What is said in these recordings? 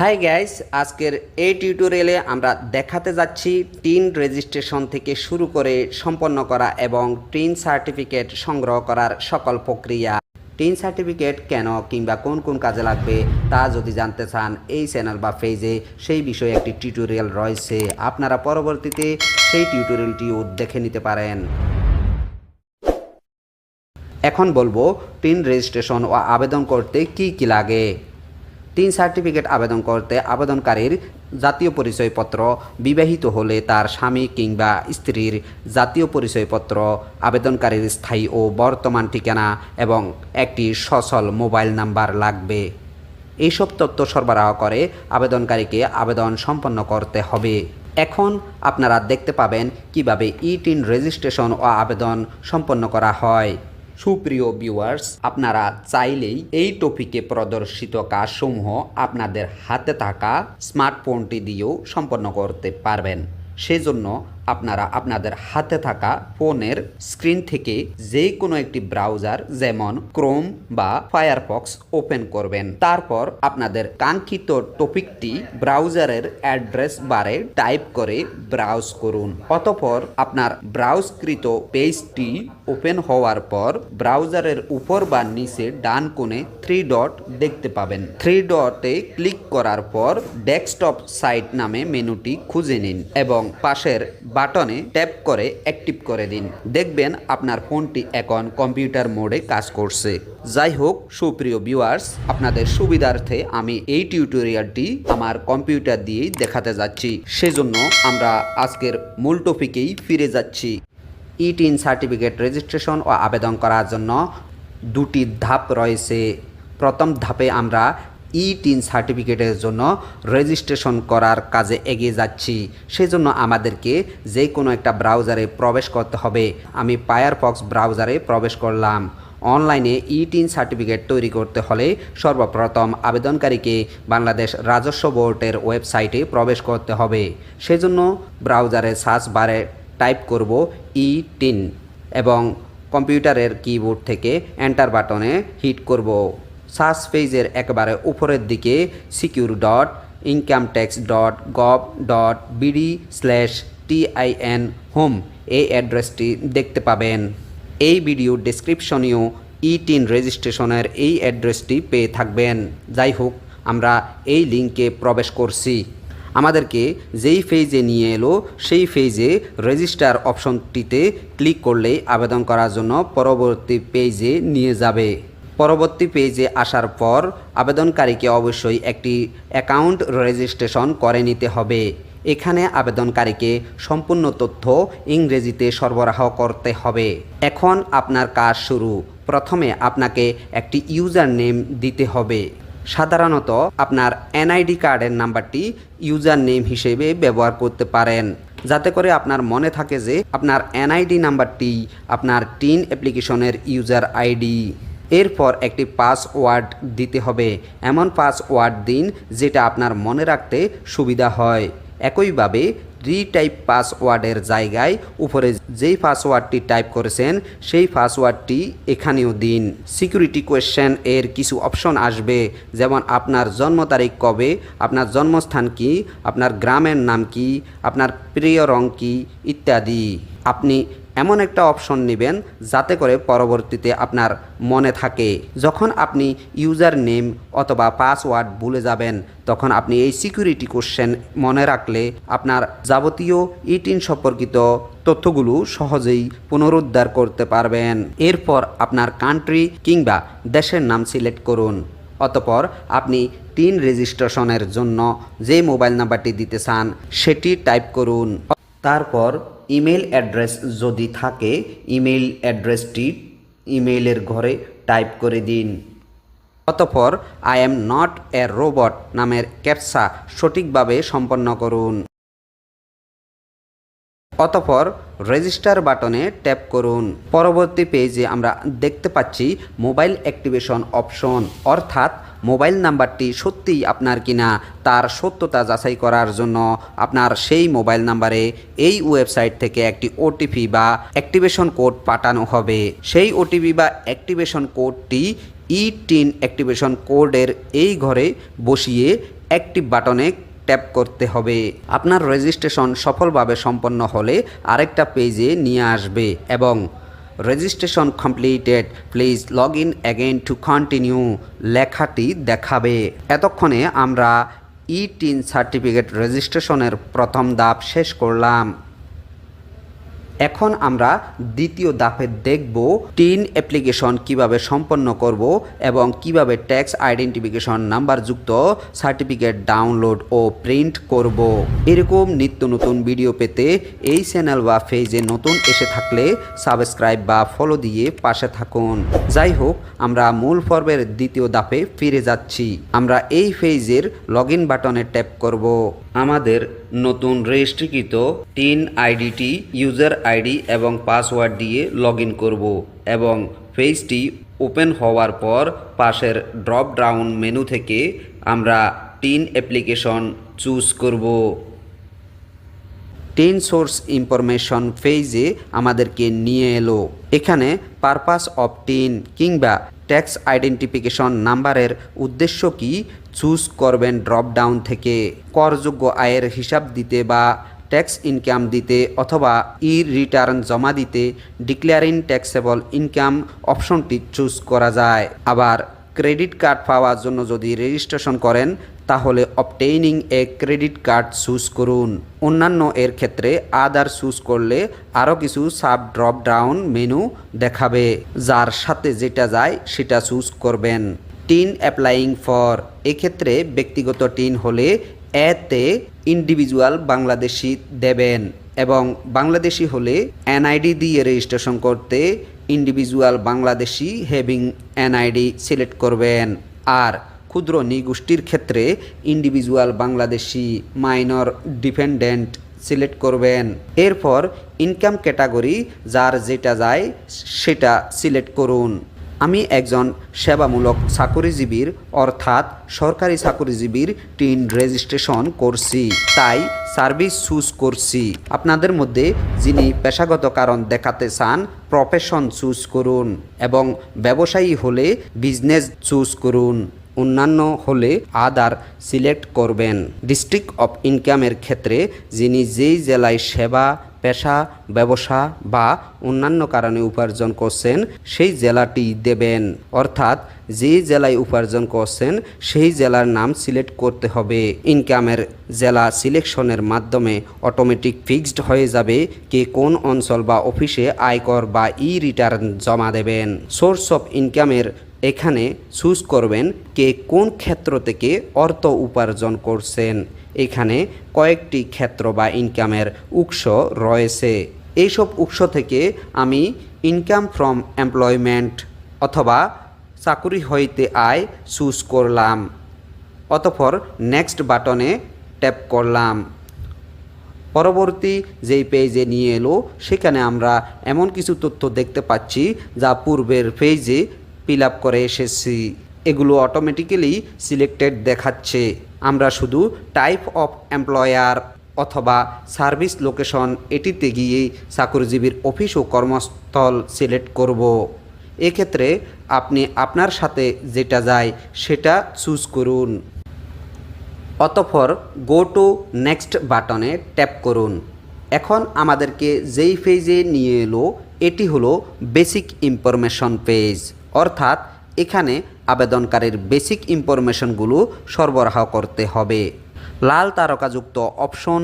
Hi guys আজকের এই টিউটোরিয়ালে আমরা দেখাতে যাচ্ছি টিন রেজিস্ট্রেশন থেকে শুরু করে সম্পন্ন করা এবং টিন সার্টিফিকেট সংগ্রহ করার সকল প্রক্রিয়া। টিন সার্টিফিকেট কেন কিংবা কোন কোন কাজে লাগবে তা যদি জানতে চান, এই চ্যানেল বা পেজে সেই বিষয়ে একটি টিউটোরিয়াল রয়েছে। আপনারা পরবর্তীতে সেই টিউটোরিয়ালটিও দেখে নিতে পারেন। এখন বলব, টিন রেজিস্ট্রেশন ও আবেদন করতে কি কি লাগে? টিন সার্টিফিকেট আবেদন করতে আবেদনকারীর জাতীয় পরিচয়পত্র বিবাহিত হলে তার স্বামী কিংবা স্ত্রীর জাতীয় পরিচয়পত্র, আবেদনকারীর স্থায়ী ও বর্তমান ঠিকানা এবং একটি সচল মোবাইল নাম্বার লাগবে। এইসব তথ্য সরবরাহ করে আবেদনকারীকে আবেদন সম্পন্ন করতে হবে। এখন আপনারা দেখতে পাবেন কীভাবে ই টিন রেজিস্ট্রেশন ও আবেদন সম্পন্ন করা হয়। সুপ্রিয় ভিউয়ার্স আপনারা চাইলেই এই টপিকে প্রদর্শিত কাজসমূহ আপনাদের হাতে থাকা স্মার্টফোনটি দিয়েও সম্পন্ন করতে পারবেন। সেজন্য আপনারা আপনাদের হাতে থাকা ফোনের স্ক্রিন থেকে যে কোনো একটি ব্রাউজার যেমন ক্রোম বা ফায়ারফক্স ওপেন করবেন। তারপর আপনাদের কাঙ্ক্ষিত টপিকটি ব্রাউজারের অ্যাড্রেস বারে টাইপ করে ব্রাউজ করুন। অতপর আপনার ব্রাউজকৃত পেজটি ওপেন হওয়ার পর ব্রাউজারের উপর বা নিচে ডান কোণে থ্রি ডট দেখতে পাবেন। থ্রি ডটে ক্লিক করার পর ডেস্কটপ সাইট নামে মেনুটি খুঁজে নিন এবং পাশের বাটনে ট্যাপ করে অ্যাক্টিভ করে দিন। দেখবেন আপনার ফোনটি এখন কম্পিউটার মোডে কাজ করছে। যাই হোক, সুপ্রিয় ভিউয়ার্স আপনাদের সুবিধার্থে আমি এই টিউটোরিয়ালটি আমার কম্পিউটার দিয়েই দেখাতে যাচ্ছি। সেজন্য আমরা আজকের মূল টপিকেই ফিরে যাচ্ছি। ই টিন সার্টিফিকেট রেজিস্ট্রেশন ও আবেদন করার জন্য দুটি ধাপ রয়েছে। প্রথম ধাপে আমরা ই টিন সার্টিফিকেটের জন্য রেজিস্ট্রেশন করার কাজে এগিয়ে যাচ্ছি। সেজন্য আমাদেরকে যে কোনো একটা ব্রাউজারে প্রবেশ করতে হবে। আমি ফায়ারফক্স ব্রাউজারে প্রবেশ করলাম। অনলাইনে ই টিন সার্টিফিকেট তৈরি করতে হলে সর্বপ্রথম আবেদনকারীকে বাংলাদেশ রাজস্ব বোর্ডের ওয়েবসাইটে প্রবেশ করতে হবে। সেজন্য ব্রাউজারে সার্চ বারে টাইপ করব ই টিন এবং কম্পিউটারের কিবোর্ড থেকে এন্টার বাটনে হিট করব। সার্চ পেজের একেবারে উপরের দিকে secure dot income tax dot gov dot BD slash TIN home এই অ্যাড্রেসটি দেখতে পাবেন। এই ভিডিও ডেসক্রিপশনেও ই টিন রেজিস্ট্রেশনের এই অ্যাড্রেসটি পেয়ে থাকবেন। যাই হোক, আমরা এই লিঙ্কে প্রবেশ করছি। আমাদেরকে যেই ফেজে নিয়ে এলো, সেই ফেজে রেজিস্টার অপশনটিতে ক্লিক করলেই আবেদন করার জন্য পরবর্তী পেজে নিয়ে যাবে। পরবর্তী পেজে আসার পর আবেদনকারীকে অবশ্যই একটি অ্যাকাউন্ট রেজিস্ট্রেশন করে নিতে হবে। এখানে আবেদনকারীকে সম্পূর্ণ তথ্য ইংরেজিতে সরবরাহ করতে হবে। এখন আপনার কাজ শুরু। প্রথমে আপনাকে একটি ইউজার নেম দিতে হবে। সাধারণত আপনার এনআইডি কার্ডের নাম্বারটি ইউজার নেম হিসেবে ব্যবহার করতে পারেন। যাতে করে আপনার মনে থাকে যে আপনার এনআইডি নাম্বারটি আপনার টিন অ্যাপ্লিকেশনের ইউজার আইডি। এরপর একটি পাসওয়ার্ড দিতে হবে। এমন পাসওয়ার্ড দিন যেটা আপনার মনে রাখতে সুবিধা হয়। একইভাবে রিটাইপ পাসওয়ার্ডের জায়গায় উপরে যেই পাসওয়ার্ডটি টাইপ করেছেন, সেই পাসওয়ার্ডটি এখানেও দিন। সিকিউরিটি কোয়েশ্চেন এর কিছু অপশন আসবে, যেমন আপনার জন্ম তারিখ কবে, আপনার জন্মস্থান কি, আপনার গ্রামের নাম কি, আপনার প্রিয় রং কি, ইত্যাদি। আপনি এমন একটা অপশন নেবেন যাতে করে পরবর্তীতে আপনার মনে থাকে। যখন আপনি ইউজার নেম অথবা পাসওয়ার্ড ভুলে যাবেন, তখন আপনি এই সিকিউরিটি কোশ্চেন মনে রাখলে আপনার যাবতীয় ইটিন সম্পর্কিত তথ্যগুলো সহজেই পুনরুদ্ধার করতে পারবেন। এরপর আপনার কান্ট্রি কিংবা দেশের নাম সিলেক্ট করুন। অতপর আপনি টিন রেজিস্ট্রেশনের জন্য যে মোবাইল নাম্বারটি দিতে চান, সেটি টাইপ করুন। তারপর ইমেল অ্যাড্রেস যদি থাকে ইমেল অ্যাড্রেসটি ইমেইলের ঘরে টাইপ করে দিন। অতপর I am not a robot নামের ক্যাপসা সঠিকভাবে সম্পন্ন করুন। অতপর রেজিস্টার বাটনে ট্যাপ করুন। পরবর্তী পেজে আমরা দেখতে পাচ্ছি মোবাইল অ্যাক্টিভেশন অপশন, অর্থাৎ মোবাইল নাম্বারটি সত্যিই আপনার কিনা তার সত্যতা যাচাই করার জন্য আপনার সেই মোবাইল নাম্বারে এই ওয়েবসাইট থেকে একটি ওটিপি বা অ্যাক্টিভেশন কোড পাঠানো হবে। সেই ওটিপি বা অ্যাক্টিভেশন কোডটি ই টিন অ্যাক্টিভেশন কোডের এই ঘরে বসিয়ে অ্যাক্টিভ বাটনে ট্যাপ করতে হবে। আপনার রেজিস্ট্রেশন সফলভাবে সম্পন্ন হলে আরেকটা পেজে নিয়ে আসবে এবং registration completed please log in again to continue লেখাটি দেখাবে। এতক্ষণে আমরা ই টিন সার্টিফিকেট রেজিস্ট্রেশনের প্রথম ধাপ শেষ করলাম। এখন আমরা দ্বিতীয় ধাপে দেখব টিন অ্যাপ্লিকেশন কীভাবে সম্পন্ন করব এবং কীভাবে ট্যাক্স আইডেন্টিফিকেশন নাম্বার যুক্ত সার্টিফিকেট ডাউনলোড ও প্রিন্ট করব। এরকম নিত্য নতুন ভিডিও পেতে এই চ্যানেল বা পেজে নতুন এসে থাকলে সাবস্ক্রাইব বা ফলো দিয়ে পাশে থাকুন। যাই হোক, আমরা মূল পর্বের দ্বিতীয় ধাপে ফিরে যাচ্ছি। আমরা এই পেজের লগ বাটনে ট্যাপ করব। আমাদের নতুন রেজিস্ট্রিকৃত টিন আইডিটি, ইউজার আইডি এবং পাসওয়ার্ড দিয়ে লগ ইন করব এবং পেজটি ওপেন হওয়ার পর পাশের ড্রপ ডাউন মেনু থেকে আমরা টিন অ্যাপ্লিকেশন চুজ করব। টেন সোর্স ইনফরমেশন পেজে আমাদেরকে নিয়ে এলো। এখানে পারপাস অফ টিন কিংবা ট্যাক্স আইডেন্টিফিকেশন নাম্বারের উদ্দেশ্য কি চুজ করবেন ড্রপ ডাউন থেকে করযোগ্য আয়ের হিসাব দিতে বা ট্যাক্স ইনকাম দিতে অথবা ই রিটার্ন জমা দিতে ডিক্লেয়ারিং ট্যাক্সেবল ইনকাম অপশনটি চুজ করা যায়। আবার ক্রেডিট কার্ড পাওয়ার জন্য যদি রেজিস্ট্রেশন করেন, তাহলে obtaining a credit card choose করুন। অন্যান্য এর ক্ষেত্রে আদার চুজ করলে আরও কিছু সাব ড্রপ ডাউন মেনু দেখাবে, যার সাথে যেটা যায় সেটা চুজ করবেন। TIN applying for. এক্ষেত্রে ব্যক্তিগত টিন হলে এতে ইন্ডিভিজুয়াল বাংলাদেশি দেবেন এবং বাংলাদেশি হলে এনআইডি দিয়ে রেজিস্ট্রেশন করতে individual Bangladeshi having NID select করবেন। আর ক্ষুদ্র নিগোষ্ঠীর ক্ষেত্রে individual Bangladeshi minor dependent select করবেন। এরপর ইনকাম ক্যাটাগরি, যার যেটা যায় সেটা সিলেক্ট করুন। আমি একজন সেবামূলক চাকরিজীবীর, অর্থাৎ সরকারি চাকরিজীবীর টিন রেজিস্ট্রেশন করছি। তাই সার্ভিস চুজ করছি। আপনাদের মধ্যে যিনি পেশাগত কারণ দেখাতে চান, প্রফেশন চুজ করুন এবং ব্যবসায়ী হলে বিজনেস চুজ করুন। অন্যান্য হলে আদার সিলেক্ট করবেন। ডিস্ট্রিক্ট অফ ইনকামের ক্ষেত্রে যিনি যেই জেলায় সেবা পেশা, ব্যবসা বা অন্যান্য কারণে উপার্জন করছেন, সেই জেলাটি দেবেন। অর্থাৎ যে জেলায় উপার্জন করছেন, সেই জেলার নাম সিলেক্ট করতে হবে। ইনকামের জেলা সিলেকশনের মাধ্যমে অটোমেটিক ফিক্সড হয়ে যাবে কে কোন অঞ্চল বা অফিসে আয়কর বা ই রিটার্ন জমা দেবেন। সোর্স অফ ইনকামের এখানে চুজ করবেন কে কোন ক্ষেত্র থেকে অর্থ উপার্জন করছেন। এখানে কয়েকটি ক্ষেত্র বা ইনকামের উৎস রয়েছে। এইসব উৎস থেকে আমি ইনকাম ফ্রম এমপ্লয়মেন্ট অথবা চাকুরি হইতে আয় চুজ করলাম। অতঃপর নেক্সট বাটনে ট্যাপ করলাম। পরবর্তী যেই পেজে নিয়ে এলো, সেখানে আমরা এমন কিছু তথ্য দেখতে পাচ্ছি যা পূর্বের পেজে ফিল করে এসেছি। এগুলো অটোমেটিক্যালি সিলেক্টেড দেখাচ্ছে। আমরা শুধু টাইপ অফ এমপ্লয়ার অথবা সার্ভিস লোকেশন এটিতে গিয়ে চাকরিজীবীর অফিস ও কর্মস্থল সিলেক্ট করব। এক্ষেত্রে আপনি আপনার সাথে যেটা যায় সেটা চুজ করুন। অতঃপর গো টু নেক্সট বাটনে ট্যাপ করুন। এখন আমাদেরকে যেই পেজে নিয়ে এলো, এটি হলো বেসিক ইনফরমেশন পেজ অর্থাৎ এখানে আবেদনকারীর বেসিক ইনফরমেশনগুলো সরবরাহ করতে হবে। লাল তারকাযুক্ত অপশন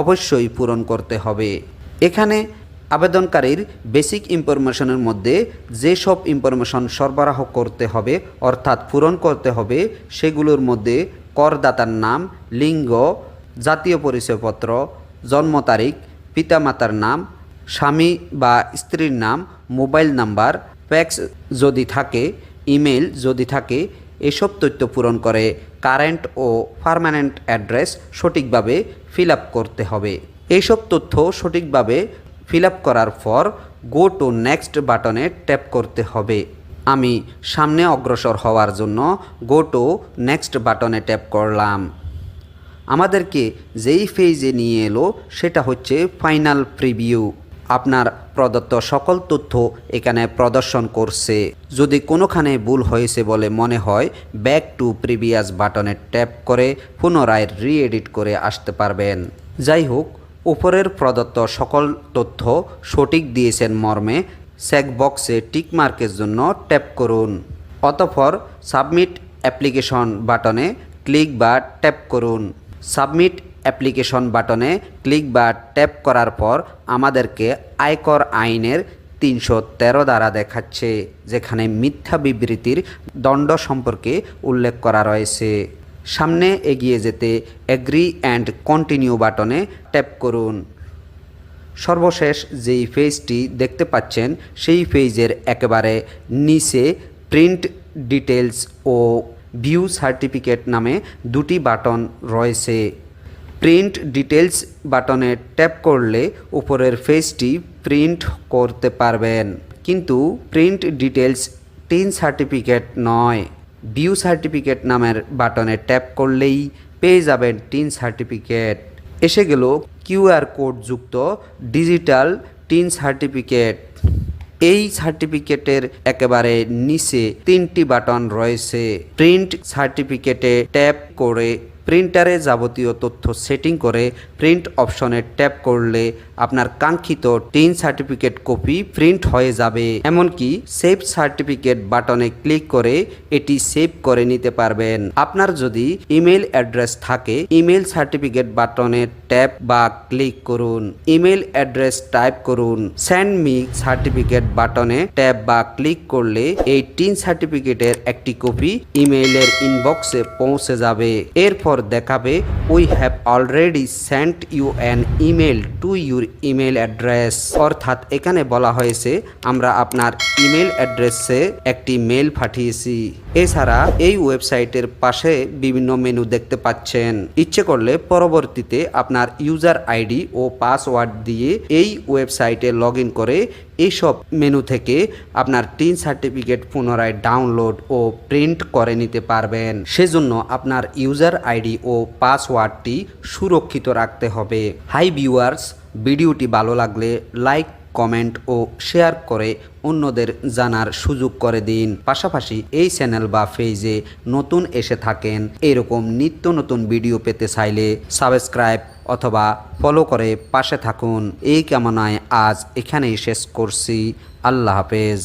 অবশ্যই পূরণ করতে হবে। এখানে আবেদনকারীর বেসিক ইনফরমেশনের মধ্যে যেসব ইনফরমেশন সরবরাহ করতে হবে, অর্থাৎ পূরণ করতে হবে, সেগুলোর মধ্যে করদাতার নাম, লিঙ্গ, জাতীয় পরিচয়পত্র, জন্ম তারিখ, পিতামাতার নাম, স্বামী বা স্ত্রীর নাম, মোবাইল নাম্বার প্যাক্স যদি থাকে ইমেল যদি থাকে, এসব তথ্য পূরণ করে কারেন্ট ও পার্মানেন্ট অ্যাড্রেস সঠিকভাবে ফিল করতে হবে। এইসব তথ্য সঠিকভাবে ফিল করার পর গো টু নেক্সট বাটনে ট্যাপ করতে হবে। আমি সামনে অগ্রসর হওয়ার জন্য গো টু নেক্সট বাটনে ট্যাপ করলাম। আমাদেরকে যেই ফেজে নিয়ে এলো, সেটা হচ্ছে ফাইনাল প্রিভিউ। আপনার প্রদত্ত সকল তথ্য এখানে প্রদর্শন করছে। যদি কোনোখানে ভুল হয়েছে বলে মনে হয় ব্যাক টু প্রিভিয়াস বাটনে ট্যাপ করে পুনরায় রিএডিট করে আসতে পারবেন। যাই হোক, উপরের প্রদত্ত সকল তথ্য সঠিক দিয়েছেন মর্মে চেক বক্সে টিক মার্কের জন্য ট্যাপ করুন। অতঃপর সাবমিট অ্যাপ্লিকেশন বাটনে ক্লিক বা ট্যাপ করুন। সাবমিট অ্যাপ্লিকেশন বাটনে ক্লিক বা ট্যাপ করার পর আমাদেরকে আয়কর আইনের তিনশো তেরো দ্বারা দেখাচ্ছে, যেখানে মিথ্যা বিবৃতির দণ্ড সম্পর্কে উল্লেখ করা রয়েছে। সামনে এগিয়ে যেতে এগ্রি অ্যান্ড কন্টিনিউ বাটনে ট্যাপ করুন। সর্বশেষ যেই পেজটি দেখতে পাচ্ছেন, সেই পেজের একেবারে নিচে প্রিন্ট ডিটেলস ও ভিউ সার্টিফিকেট নামে দুটি বাটন রয়েছে। প্রিন্ট ডিটেলস বাটনে ট্যাপ করলে উপরের পেজটি প্রিন্ট করতে পারবেন। কিন্তু প্রিন্ট ডিটেলস টিন সার্টিফিকেট নয়। ভিউ সার্টিফিকেট নামের বাটনে ট্যাপ করলেই পেয়ে যাবেন টিন সার্টিফিকেট। এসে গেল কিউআর কোড যুক্ত ডিজিটাল টিন সার্টিফিকেট। এই সার্টিফিকেটের একেবারে নিচে তিনটি বাটন রয়েছে। প্রিন্ট সার্টিফিকেটে ট্যাপ করে প্রিন্টারে যাবতীয় তথ্য সেটিং করে প্রিন্ট অপশনে ট্যাপ করলে আপনার কাঙ্ক্ষিত টিন সার্টিফিকেট কপি প্রিন্ট হয়ে যাবে। এমনকি সেভ সার্টিফিকেট বাটনে ক্লিক করে এটি সেভ করে নিতে পারবেন। আপনার যদি ইমেল অ্যাড্রেস থাকে, ইমেল সার্টিফিকেট বাটনে ট্যাপ বা ক্লিক করুন। ইমেল অ্যাড্রেস টাইপ করুন। সেন্ড মি সার্টিফিকেট বাটনে ট্যাপ বা ক্লিক করলে এই টিন সার্টিফিকেটের একটি কপি ইমেইলের ইনবক্সে পৌঁছে যাবে। এরপর দেখাবে we have already sent you an email to your email address. অর্থাৎ এখানে বলা হয়েছে আমরা আপনার ইমেল অ্যাড্রেসে একটি মেল পাঠিয়েছি। এছাড়া এই ওয়েবসাইটের পাশে বিভিন্ন মেনু দেখতে পাচ্ছেন। ইচ্ছে করলে পরবর্তীতে আপনার ইউজার আইডি ও পাসওয়ার্ড দিয়ে এই ওয়েবসাইটে লগ করে এইসব মেনু থেকে আপনার টিন সার্টিফিকেট পুনরায় ডাউনলোড ও প্রিন্ট করে নিতে পারবেন। সেজন্য আপনার ইউজার আইডি ও পাসওয়ার্ডটি সুরক্ষিত রাখতে হবে। হাই ভিউয়ার্স ভিডিওটি ভালো লাগলে লাইক কমেন্ট ও শেয়ার করে অন্যদের জানার সুযোগ করে দিন। পাশাপাশি এই চ্যানেল বা পেজে নতুন এসে থাকেন, এরকম নিত্য নতুন ভিডিও পেতে চাইলে সাবস্ক্রাইব অথবা ফলো করে পাশে থাকুন। এই কামনায় আজ এখানেই শেষ করছি। আল্লাহ হাফেজ।